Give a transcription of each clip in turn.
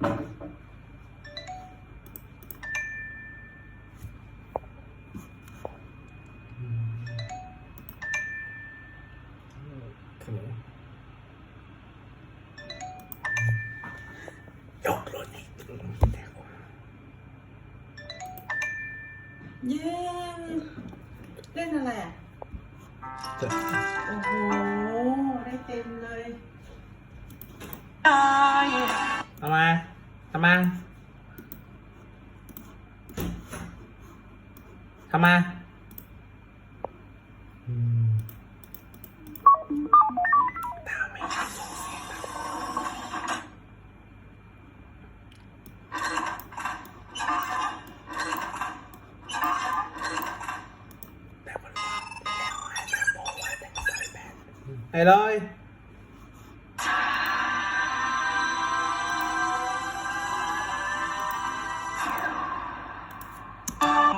เย้เล่นอะไรอ่ะ โอ้โห ได้เต็มเลย อะไร tham ăn. Tham Tama Hello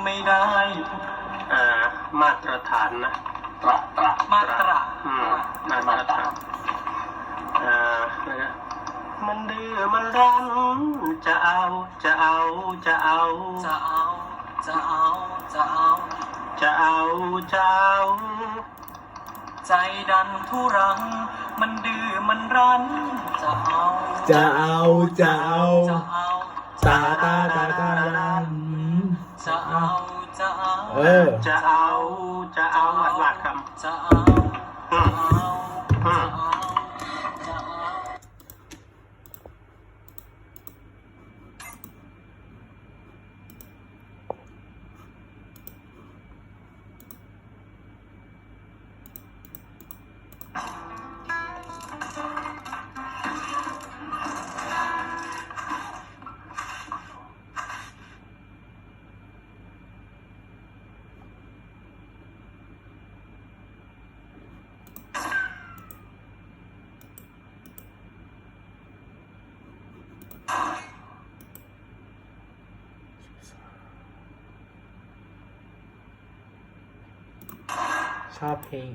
ไมอืมตามไม่ทันแบบมันแล้วให้แบบบอกว่าเป็นสายแบนไอ้เลยไม่ได้อ่ามาตรฐานนะตระตระมาตระอืมมาตรฐานอ่าอะไรนะมันดื้อมันรั้นจะเอา จะเอา จะเอา จะเอา จะเอา จะเอา จะเอา จะเอา ใจดันทุรัง มันดื้อมันรั้น จะเอา จะเอา จะเอา จะเอา ตาตาตาตาตาอืม จะเอาจะเอาเออ จะเอาจะเอาหวาดหวาดคจะเอาจะเอา ชอบเพลง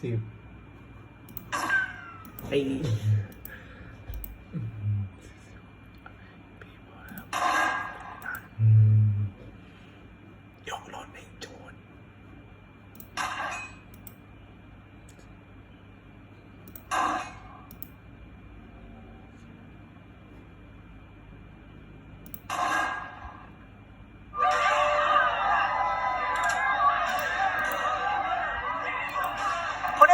สิบ aí.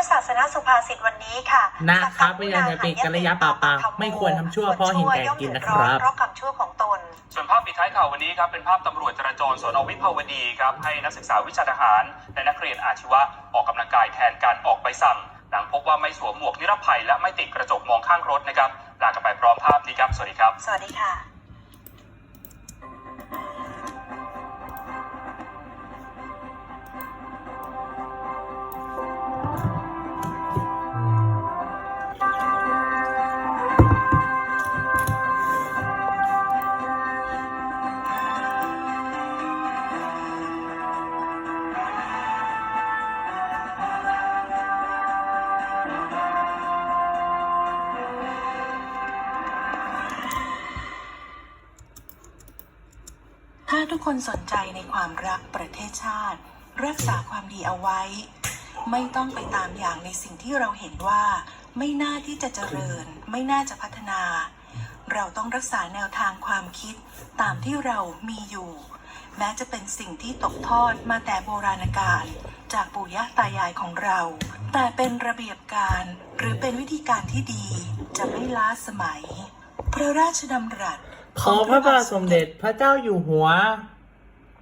ศาสนาสุภาษิตวันนี้ค่ะนะครับไม่อยากจะเป็นกัลยาปาปาไม่ควรทำชั่วเพราะเห็นแก่กินนะครับเพราะกรรมชั่วของตน ส่วนภาพปิดท้ายข่าววันนี้ครับเป็นภาพตำรวจจราจรสนวิภาวดีครับให้นักศึกษาวิชาทหาร และนักเรียนอาชีวะออกกำลังกายแทนการออกใบสั่งหลังพบว่าไม่สวมหมวกนิรภัยและไม่ติดกระจกมองข้างรถนะครับลากันไปพร้อมภาพนี้ครับสวัสดีครับ สวัสดีค่ะ ถ้าทุกคนสนใจในความรักประเทศชาติ รักษาความดีเอาไว้ ไม่ต้องไปตามอย่างในสิ่งที่เราเห็นว่า ไม่น่าที่จะเจริญ ไม่น่าจะพัฒนา เราต้องรักษาแนวทางความคิดตามที่เรามีอยู่ แม้จะเป็นสิ่งที่ตกทอดมาแต่โบราณกาลจากปู่ย่าตายายของเรา แต่เป็นระเบียบการหรือเป็นวิธีการที่ดีจะไม่ล้าสมัย พระราชดำรัส ขอพระบาทสมเด็จพระเจ้าอยู่หัว